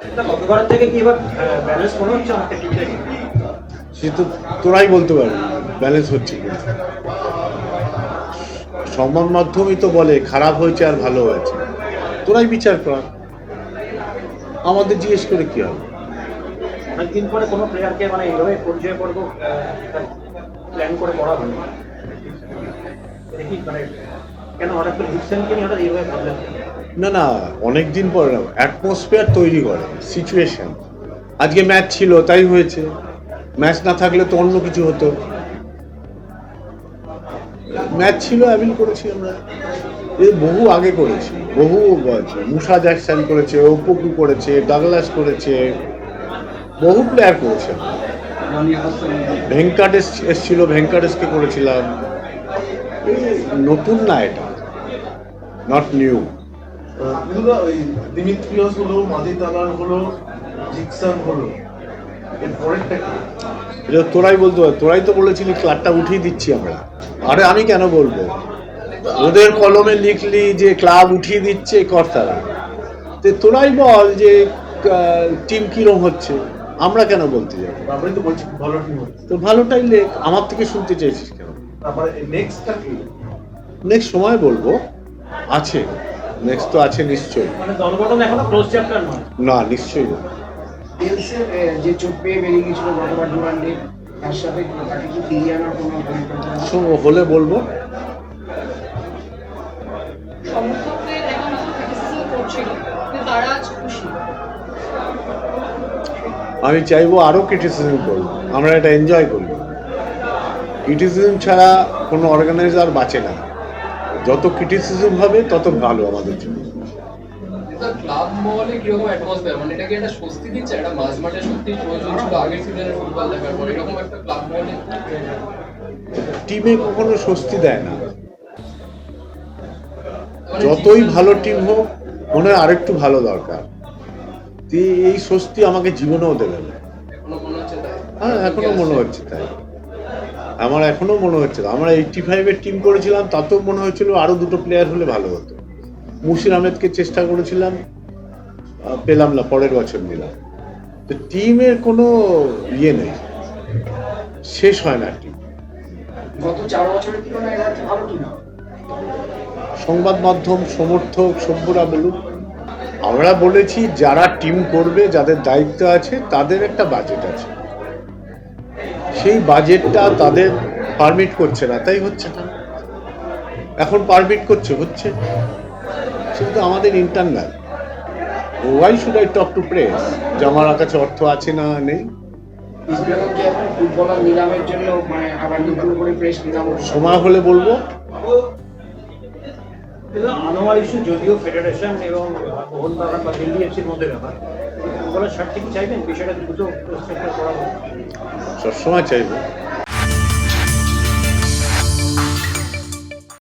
তা থেকে কি এবার ব্যালেন্স মনে হচ্ছে আমাকে ঠিক সে তো তোরাই বলতে পারবি ব্যালেন্স হচ্ছে সংবাদ মাধ্যমই তো বলে খারাপ হয়েছে আর ভালো হয়েছে। তোরাই বিচার কর। আমাদের জিজ্ঞেস করে কি হবে? অনেকদিন পরে কোনো প্লেয়ারকে মানে এইভাবে পরিচয় পর্ব প্ল্যান করে করা হলো দেখি মানে কেন না না অনেক দিন পরে অ্যাটমসফিয়ার তৈরি করে সিচুয়েশন আজকে ম্যাচ ছিল, তাই হয়েছে। ম্যাচ না থাকলে তো অন্য কিছু হতো। ম্যাচ ছিল অ্যাভিল করেছি আমরা। এই বহু আগে করেছি, বহু। মুসা জ্যাকসন করেছে ওপকু করেছে ডাগলাস করেছে, বহু প্লেয়ার করেছে ভেঙ্কাটেশ এসছিল, ভেঙ্কাটেশকে করেছিলাম। নতুন না এটা। নট নিউ এগুলো ওই দিমিত্রিয়স হলো মাদি হলো জিকসান হলো। এর পরেরটা কি? এটা তোরাই বলতে পার। তোরাই তো বলেছিলি ক্লাবটা উঠিয়ে দিচ্ছি আমরা। আরে আমি কেন বলব? ওদের কলমে লিখলি যে ক্লাব উঠিয়ে দিচ্ছে কর্তারা। তো তোরাই বল যে টিম কিরম হচ্ছে। আমরা কেন বলতে যাব? তো ভালোটাই লেখ। আমার থেকে শুনতে চাইছিস কেন? নেক্সট সময় বলব। আছে। নেক্সট তো আছে নিশ্চয়ই। মানে দলগঠন এখনও ক্লোজ চ্যাপ্টার নয়। না নিশ্চয়ই না। যে চোট পেয়ে বেরিয়ে গেছিল গতবার ডুরান্ডে তার সাথে তাকে কি ফিরিয়ে আনার কোনো পরিকল্পনা হলে বলব। আমি চাইব আরও ক্রিটিসিজম করব আমরা এটা এনজয় করব। ক্রিটিসিজম ছাড়া কোনো অর্গানাইজার বাঁচে না। যত ক্রিটিসিজম হবে তত ভালো আমাদের জন্য। ক্লাব মহলে কীরকম অ্যাটমসফিয়ার মানে এটা কি একটা স্বস্তি দিচ্ছে? একটা মাঝ মাঠে সত্যি প্রয়োজন ছিল আগের সিজনের ফুটবল দেখার পর? এরকম একটা ক্লাব মহলে টিমে কখনো স্বস্তি দেয় না। মানে যতই ভালো টিম হোক মনে হয় আরেকটু ভালো দরকার। এই স্বস্তি আমাকে জীবনেও দেবে না। হ্যাঁ এখনও মনে হচ্ছে তাই। আমার এখনও মনে হচ্ছে আমরা এইটটি ফাইভের টিম করেছিলাম তাতেও মনে হচ্ছিল আরও দুটো প্লেয়ার হলে ভালো হতো। মুশির আহমেদকে চেষ্টা করেছিলাম পেলাম না পরের বছর নিলাম। তো টিমের কোনো ইয়ে নেই শেষ হয় না টিম সংবাদ মাধ্যম সমর্থক সভ্যরা বলুক আমরা বলেছি যারা টিম করবে যাদের দায়িত্ব আছে তাদের একটা বাজেট আছে। সেই বাজেটটা তাদের পারমিট করছে না, তাই হচ্ছে না। এখন পারমিট করছে, হচ্ছে। সেটা তো আমাদের internal why should I talk to press যে আমার কাছে অর্থ আছে না নেই। সময় হলে বলব। কিন্তু যদিও ফেডারেশন এবং মোহনবাগান বা দিল্লি এফসির মধ্যে ব্যাপার। সবসময় চাইব।